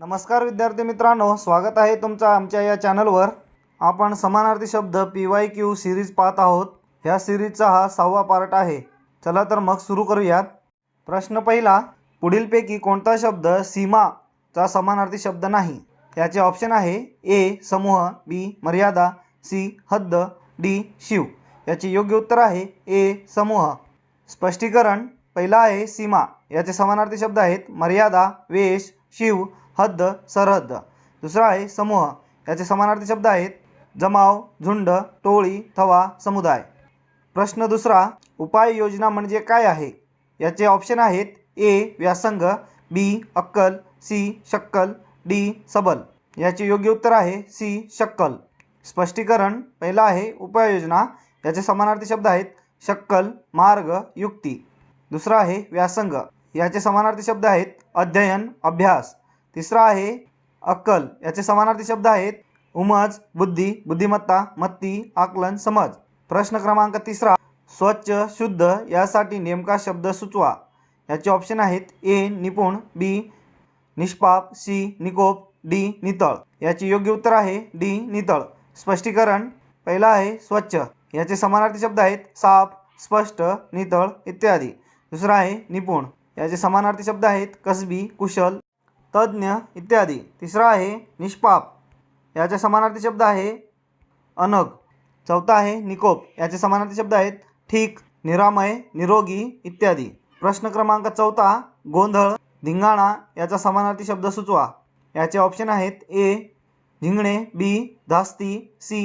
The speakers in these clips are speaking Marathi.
नमस्कार विद्यार्थी मित्रांनो स्वागत आहे तुमचं आमच्या या चॅनलवर. आपण समानार्थी शब्द पी वाय क्यू सिरीज पाहत आहोत. ह्या सिरीजचा हा सहावा पार्ट आहे. चला तर मग सुरू करूयात. प्रश्न पहिला पुढीलपैकी कोणता शब्द सीमाचा समानार्थी शब्द नाही? याचे ऑप्शन आहे ए समूह बी मर्यादा सी हद्द डी शिव. याचे योग्य उत्तर आहे ए समूह. स्पष्टीकरण पहिला आहे सीमा. याचे समानार्थी शब्द आहेत मर्यादा वेश शिव. हद्द सरहद्द. दुसरा आहे समूह. याचे समानार्थी शब्द आहेत जमाव झुंड टोळी थवा समुदाय. प्रश्न दुसरा उपाययोजना म्हणजे काय आहे? याचे ऑप्शन आहेत ए व्यासंग बी अक्कल सी शक्कल डी सबल. याचे योग्य उत्तर आहे सी शक्कल. स्पष्टीकरण पहिला आहे उपाययोजना याचे समानार्थी शब्द आहेत शक्कल मार्ग युक्ती. दुसरा आहे व्यासंग. याचे समानार्थी शब्द आहेत अध्ययन अभ्यास. तिसरा आहे अक्कल. याचे समानार्थी शब्द आहेत उमज बुद्धी बुद्धिमत्ता मत्ती आकलन समज. प्रश्न क्रमांक तिसरा स्वच्छ शुद्ध यासाठी नेमका शब्द सुचवा. याचे ऑप्शन आहेत ए निपुण बी निष्पाप सी निकोप डी नितळ. याचे योग्य उत्तर आहे डी नितळ. स्पष्टीकरण पहिला आहे स्वच्छ. याचे समानार्थी शब्द आहेत साफ स्पष्ट नितळ इत्यादी. दुसरा आहे निपुण. याचे समानार्थी शब्द आहेत कसबी कुशल तज्ज्ञ इत्यादी. तिसरा आहे निष्पाप. याचे समानार्थी शब्द आहे अनग चौथा आहे निकोप. याचे समानार्थी शब्द आहेत ठीक निरामय निरोगी इत्यादी. प्रश्न क्रमांक चौथा गोंधळ धिंगाणा याचा समानार्थी शब्द सुचवा. याचे ऑप्शन आहेत ए झिंगणे बी धास्ती सी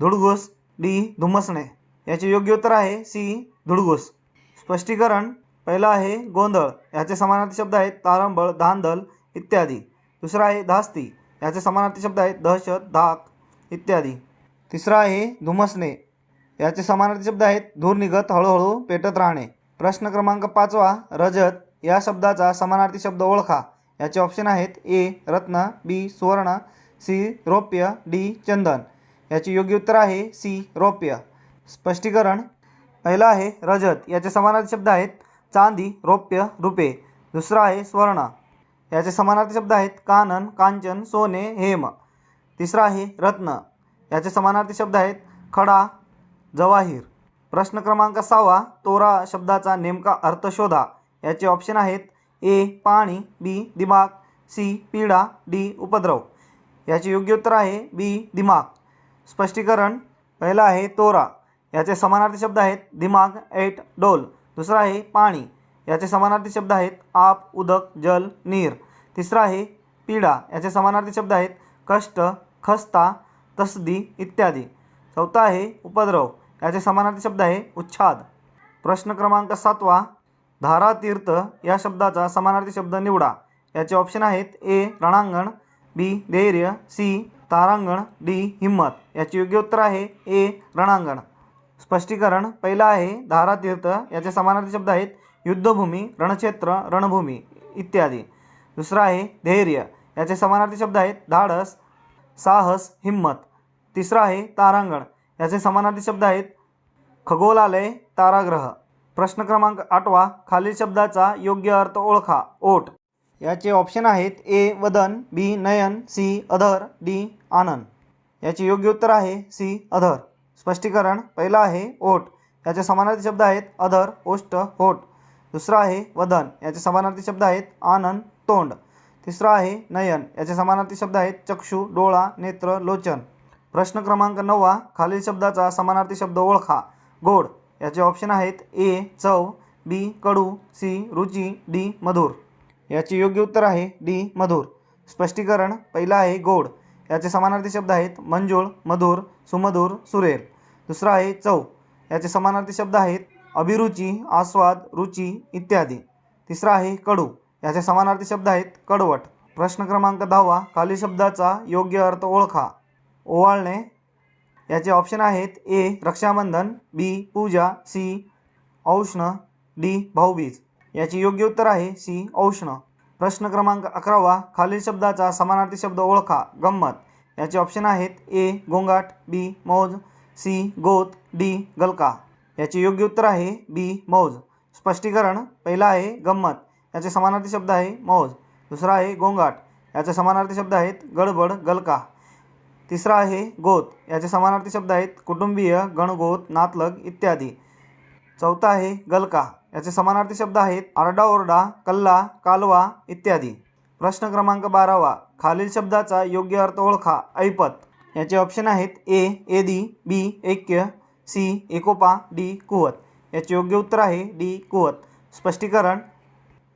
धुडघुस डी धुमसणे. याचे योग्य उत्तर आहे सी धुडघुस. स्पष्टीकरण पहिलं आहे गोंधळ. याचे समानार्थी शब्द आहेत तारंबळ धांदल इत्यादी. दुसरा आहे धास्ती. याचे समानार्थी शब्द आहेत दहशत धाक इत्यादी. तिसरा आहे धुमसणे याचे समानार्थी शब्द आहेत धूर निघत हळूहळू पेटत राहणे. प्रश्न क्रमांक पाचवा रजत. या शब्दाचा समानार्थी शब्द ओळखा. याचे ऑप्शन आहेत ए रत्न बी सुवर्ण सी रौप्य डी चंदन. याचे योग्य उत्तर आहे सी रौप्य. स्पष्टीकरण. पहिला आहे रजत. याचे समानार्थी शब्द आहेत चांदी रौप्य रुपे. दुसरा आहे स्वर्ण. याचे समानार्थी शब्द आहेत कानन कांचन सोने हेम. तिसरा आहे रत्न. याचे समानार्थी शब्द आहेत खडा जवाहीर. प्रश्न क्रमांक सहावा तोरा शब्दाचा नेमका अर्थ शोधा. याचे ऑप्शन आहेत ए पाणी बी दिमाग सी पीडा डी उपद्रव. याचे योग्य उत्तर आहे बी दिमाग. स्पष्टीकरण पहिला आहे तोरा. याचे समानार्थी शब्द आहेत दिमाग एट डोल. दुसरा आहे पाणी. याचे समानार्थी शब्द आहेत आप उदक जल नीर. तिसरा आहे पीडा. याचे समानार्थी शब्द आहेत कष्ट खस्ता तसदी इत्यादी. चौथा आहे उपद्रव. याचे समानार्थी शब्द आहे उच्छाद. प्रश्न क्रमांक सातवा धारातीर्थ या शब्दाचा समानार्थी शब्द निवडा. याचे ऑप्शन आहेत ए रणांगण बी धैर्य सी तारांगण डी हिम्मत याचे योग्य उत्तर आहे ए रणांगण. स्पष्टीकरण पहिला आहे धारातीर्थ याचे समानार्थी शब्द आहेत युद्धभूमी रणक्षेत्र रणभूमी इत्यादी. दुसरा आहे धैर्य. याचे समानार्थी शब्द आहेत धाडस साहस हिम्मत तिसरा आहे तारांगण. याचे समानार्थी शब्द आहेत खगोलालय ताराग्रह. प्रश्न क्रमांक आठवा खालील शब्दाचा योग्य अर्थ ओळखा. ओट याचे ऑप्शन आहेत ए वदन बी नयन सी अधर डी आनंद. याचे योग्य उत्तर आहे सी अधर. स्पष्टीकरण पहिला आहे ओट याचे समानार्थी शब्द आहेत अधर ओष्ट होट दुसरा आहे वदन याचे समानार्थी शब्द आहेत आनंद तोंड. तिसरा आहे नयन याचे समानार्थी शब्द आहेत चक्षु डोळा नेत्र लोचन. प्रश्न क्रमांक नववा खालील शब्दाचा समानार्थी शब्द ओळखा. गोड याचे ऑप्शन आहेत ए चव बी कडू सी रुची डी मधुर. याचे योग्य उत्तर आहे डी मधुर. स्पष्टीकरण पहिला आहे गोड याचे समानार्थी शब्द आहेत मंजूळ मधुर सुमधुर सुरेल. दुसरा आहे चव याचे समानार्थी शब्द आहेत अभिरुची आस्वाद रुची इत्यादी. तिसरा आहे कडू. याचे समानार्थी शब्द आहेत कडवट. प्रश्न क्रमांक दहावा खालील शब्दाचा योग्य अर्थ ओळखा. ओवाळणे. याचे ऑप्शन आहेत ए रक्षाबंधन बी पूजा सी औष्ण डी भाऊबीज. याचे योग्य उत्तर आहे सी औष्ण. प्रश्न क्रमांक अकरावा खालील शब्दाचा समानार्थी शब्द ओळखा. गंमत. याचे ऑप्शन आहेत ए गोंगाट बी मौज सी गोत डी गलका. याचे योग्य उत्तर आहे बी मौज. स्पष्टीकरण पहिला आहे गंमत. याचे समानार्थी शब्द आहे मौज. दुसरा आहे गोंगाट. याचे समानार्थी शब्द आहेत गडबड गलका. तिसरा आहे गोत. याचे समानार्थी शब्द आहेत कुटुंबीय गणगोत नातलग इत्यादी. चौथा आहे गलका. याचे समानार्थी शब्द आहेत आरडाओरडा कल्ला कालवा इत्यादी. प्रश्न क्रमांक बारावा. खालील शब्दाचा योग्य अर्थ ओळखा. ऐपत. याचे ऑप्शन आहेत ए एदी बी ऐक्य सी एकोपा डी कुवत. याचे योग्य उत्तर आहे डी कुवत. स्पष्टीकरण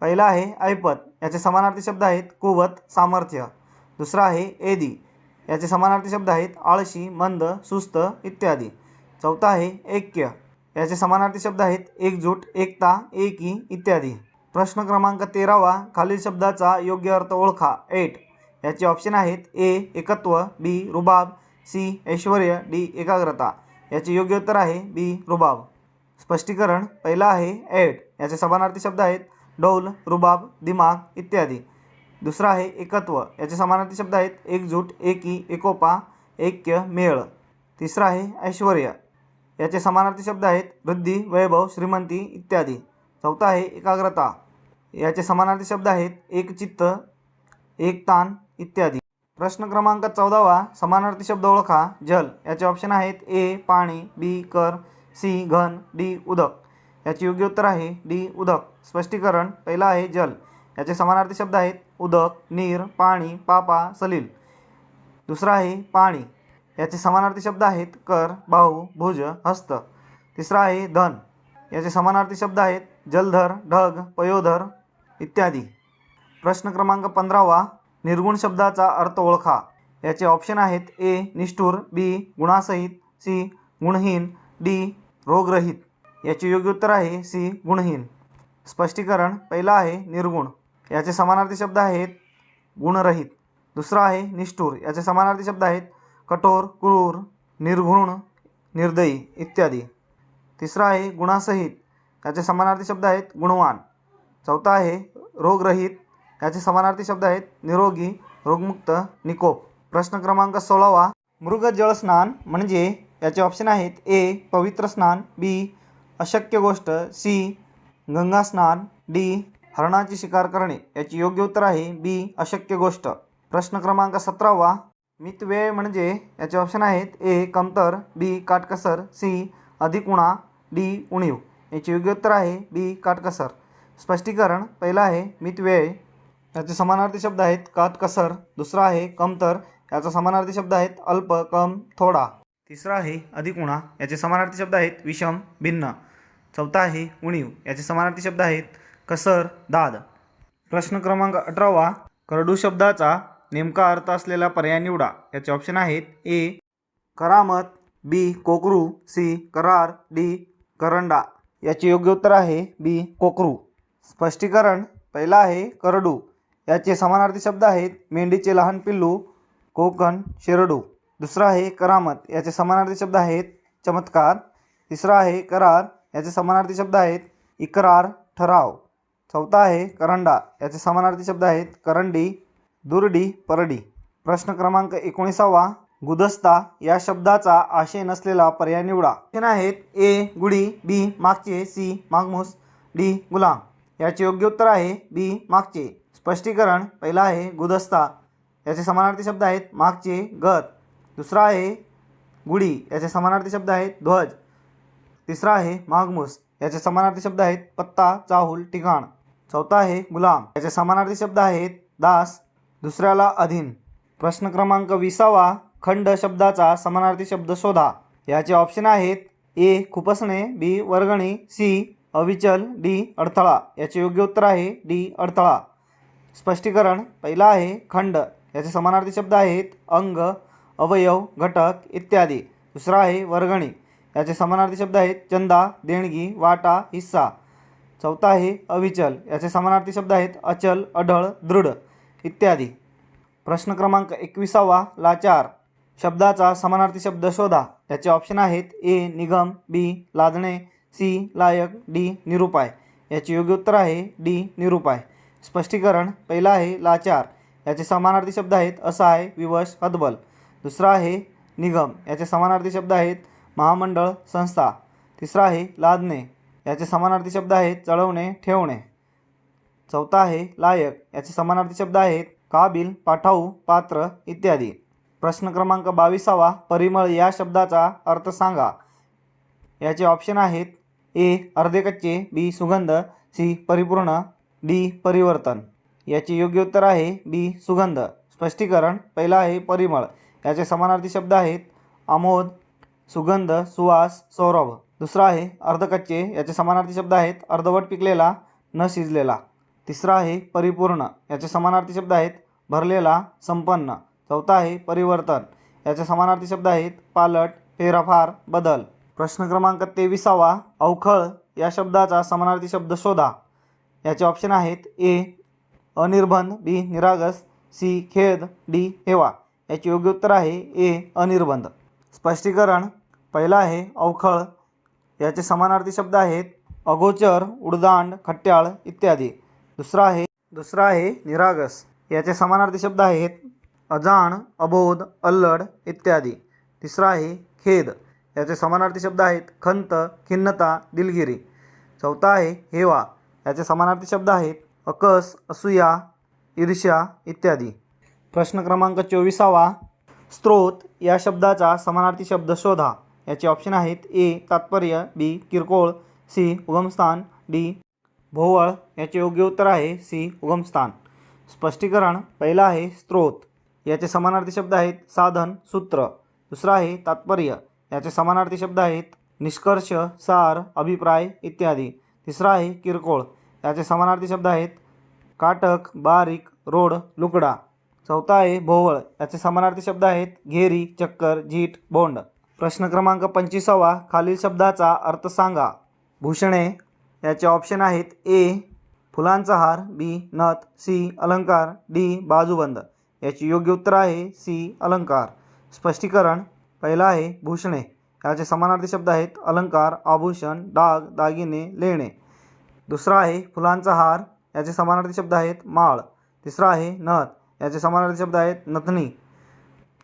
पहिला आहे ऐपत. याचे समानार्थी शब्द आहेत कुवत सामर्थ्य. दुसरा आहे एदी. याचे समानार्थी शब्द आहेत आळशी मंद सुस्त इत्यादी. चौथा आहे ऐक्य. याचे समानार्थी शब्द आहेत एकजूट एकता एकी इत्यादी. प्रश्न क्रमांक तेरावा खालील शब्दाचा योग्य अर्थ ओळखा. एट. याचे ऑप्शन आहेत ए एकत्व बी रुबाब सी ऐश्वर्य डी एकाग्रता. याचे योग्य उत्तर आहे बी रुबाब. स्पष्टीकरण पहिला आहे ऐट याचे समानार्थी शब्द आहेत डौल रुबाब दिमाग इत्यादी. दुसरा आहे एकत्व. याचे समानार्थी शब्द आहेत एकजूट एकी एकोपा ऐक्य मेळ. तिसरा आहे ऐश्वर्य. याचे समानार्थी शब्द आहेत वृद्धी वैभव श्रीमंती इत्यादी. चौथा आहे एकाग्रता. याचे समानार्थी शब्द आहेत एकचित्त एकतान इत्यादी. प्रश्न क्रमांक चौदावा समानार्थी शब्द ओळखा जल. याचे ऑप्शन आहेत ए पाणी बी कर सी घन डी उदक. याचे योग्य उत्तर आहे डी उदक. स्पष्टीकरण पहिला आहे जल. याचे समानार्थी शब्द आहेत उदक नीर पाणी पापा सलील. दुसरा आहे पाणी. याचे समानार्थी शब्द आहेत कर बाहू भुज हस्त. तिसरा आहे धन. याचे समानार्थी शब्द आहेत जलधर ढग पयोधर इत्यादी. प्रश्न क्रमांक पंधरावा निर्गुण शब्दाचा अर्थ ओळखा. याचे ऑप्शन आहेत ए निष्ठुर बी गुणासहित सी गुणहीन डी रोगरहित. याचे योग्य उत्तर आहे सी गुणहीन. स्पष्टीकरण पहिला आहे निर्गुण. याचे समानार्थी शब्द आहेत गुणरहित. दुसरा आहे निष्ठुर. याचे समानार्थी शब्द आहेत कठोर क्रूर निर्घुण निर्दयी इत्यादी. तिसरा आहे गुणासहित. याचे समानार्थी शब्द आहेत गुणवान. चौथा आहे रोगरहित. याचे समानार्थी शब्द आहेत निरोगी रोगमुक्त निकोप. प्रश्न क्रमांक सोळावा. मृग जळस्नान म्हणजे याचे ऑप्शन आहेत ए पवित्र स्नान बी अशक्य गोष्ट सी गंगा स्नान डी हरणाची शिकार करणे. याची योग्य उत्तर आहे बी अशक्य गोष्ट. प्रश्न क्रमांक सतरावा. मितव्यय म्हणजे याचे ऑप्शन आहेत ए कमतर बी काटकसर सी अधिक उणा डी उणीव. याचे योग्य उत्तर आहे बी काटकसर. स्पष्टीकरण पहिलं आहे मितव्यय याचे समानार्थी शब्द आहेत काटकसर दुसरा आहे कमतर याचा समानार्थी शब्द आहेत अल्प कम थोडा. तिसरा आहे अधिक उणा. याचे समानार्थी शब्द आहेत विषम भिन्न. चौथा आहे उणीव. याचे समानार्थी शब्द आहेत कसर दाद. प्रश्न क्रमांक अठरावा. करडू शब्दाचा नेमका अर्थ असलेला पर्याय निवडा. याचे ऑप्शन आहेत ए करामत बी कोकरू सी करार डी करंडा. याचे योग्य उत्तर आहे बी कोकरू. स्पष्टीकरण पहिला आहे करडू. याचे समानार्थी शब्द आहेत मेंढीचे लहान पिल्लू कोकण शेरडू. दुसरा आहे करामत. याचे समानार्थी शब्द आहेत चमत्कार. तिसरा आहे करार. याचे समानार्थी शब्द आहेत इकरार ठराव. चौथा आहे करंडा. याचे समानार्थी शब्द आहेत करंडी दुरडी परडी. प्रश्न क्रमांक एकोणीसावा गुदस्ता. या शब्दाचा आशय नसलेला पर्याय निवडा. ऑप्शन आहेत ए गुढी बी मागचे सी मागमूस डी गुलाम. याचे योग्य उत्तर आहे बी मागचे. स्पष्टीकरण पहिला आहे गुदस्ता. याचे समानार्थी शब्द आहेत मागचे गत. दुसरा आहे गुढी. याचे समानार्थी शब्द आहेत ध्वज. तिसरा आहे मागमूस. याचे समानार्थी शब्द आहेत पत्ता चाहूल ठिकाण. चौथा आहे गुलाम. याचे समानार्थी शब्द आहेत दास. दुसऱ्याला अधीन. प्रश्न क्रमांक विसावा खंड शब्दाचा समानार्थी शब्द शोधा. याचे ऑप्शन आहेत ए खुपसणे बी वर्गणी सी अविचल डी अडथळा. याचे योग्य उत्तर आहे डी अडथळा. स्पष्टीकरण पहिला आहे खंड याचे समानार्थी शब्द आहेत अंग अवयव घटक इत्यादी. दुसरा आहे वर्गणी याचे समानार्थी शब्द आहेत चंदा देणगी वाटा हिस्सा. चौथा आहे अविचल याचे समानार्थी शब्द आहेत अचल अढळ दृढ इत्यादी. प्रश्न क्रमांक एकविसावा लाचार. शब्दाचा समानार्थी शब्द शोधा. याचे ऑप्शन आहेत ए निगम बी लादणे सी लायक डी निरुपाय. याचे योग्य उत्तर आहे डी निरुपाय. स्पष्टीकरण पहिला आहे लाचार याचे समानार्थी शब्द आहेत असहाय विवश हतबल. दुसरा आहे निगम याचे समानार्थी शब्द आहेत महामंडळ संस्था. तिसरा आहे लादणे याचे समानार्थी शब्द आहेत चढवणे ठेवणे. चौथा आहे लायक याचे समानार्थी शब्द आहेत काबिल पाठाऊ पात्र इत्यादी. प्रश्न क्रमांक बावीसावा परिमळ या शब्दाचा अर्थ सांगा. याचे ऑप्शन आहेत ए अर्धे कच्चे बी सुगंध सी परिपूर्ण डी परिवर्तन. याचे योग्य उत्तर आहे बी सुगंध. स्पष्टीकरण पहिला आहे परिमळ. याचे समानार्थी शब्द आहेत आमोद सुगंध सुवास सौरभ. दुसरा आहे अर्धकच्चे. याचे समानार्थी शब्द आहेत अर्धवट पिकलेला न शिजलेला. तिसरा आहे परिपूर्ण. याचे समानार्थी शब्द आहेत भरलेला संपन्न. चौथा आहे परिवर्तन. याचे समानार्थी शब्द आहेत पालट फेरफार बदल. प्रश्न क्रमांक तेविसावा अवखळ. या शब्दाचा समानार्थी शब्द शोधा. याचे ऑप्शन आहेत ए अनिर्बंध बी निरागस सी खेद डी हेवा. याचे योग्य उत्तर आहे ए अनिर्बंध. स्पष्टीकरण पहिलं आहे अवखळ. याचे समानार्थी शब्द आहेत अगोचर उडदांड खट्ट्याळ इत्यादी. दुसरा आहे दुसरा आहे निरागस. याचे समानार्थी शब्द आहेत अजाण अबोध अल्लड इत्यादी. तिसरा आहे खेद. याचे समानार्थी शब्द आहेत खंत खिन्नता दिलगिरी. चौथा आहे हेवा. याचे समानार्थी शब्द आहेत अकस असूया ईर्ष्या इत्यादी. प्रश्न क्रमांक चोवीसावा स्त्रोत या शब्दाचा समानार्थी शब्द शोधा. याचे ऑप्शन आहेत ए तात्पर्य बी किरकोळ सी उगमस्थान डी भोवळ. याचे योग्य उत्तर आहे सी उगमस्थान. स्पष्टीकरण पहिला आहे स्त्रोत. याचे समानार्थी शब्द आहेत साधन सूत्र. दुसरा आहे तात्पर्य. याचे समानार्थी शब्द आहेत निष्कर्ष सार अभिप्राय इत्यादी. तिसरा आहे किरकोळ. याचे समानार्थी शब्द आहेत. काटक बारीक रोड लुकडा. चौथा आहे भोवळ. याचे समानार्थी शब्द आहेत घेरी चक्कर झीट बोंड. प्रश्न क्रमांक पंचवीसावा खालील शब्दाचा अर्थ सांगा. भूषणे. याचे ऑप्शन आहेत ए फुलांचा हार बी नथ सी अलंकार डी बाजूबंद. याचे योग्य उत्तर आहे सी अलंकार. स्पष्टीकरण. पहिला आहे भूषणे. याचे समानार्थी शब्द आहेत अलंकार आभूषण डाग दागिने लेणे. दुसरा आहे फुलांचा हार याचे समानार्थी शब्द आहेत माळ. तिसरा आहे नथ याचे समानार्थी शब्द आहेत नथनी.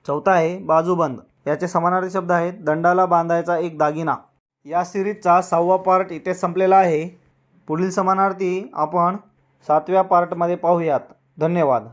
चौथा आहे बाजूबंद याचे समानार्थी शब्द आहेत दंडाला बांधायचा एक दागिना. या सिरीजचा सहावा पार्ट इथे संपलेला आहे. पुढील समानार्थी आपण सातव्या पार्टमध्ये पाहूयात. धन्यवाद.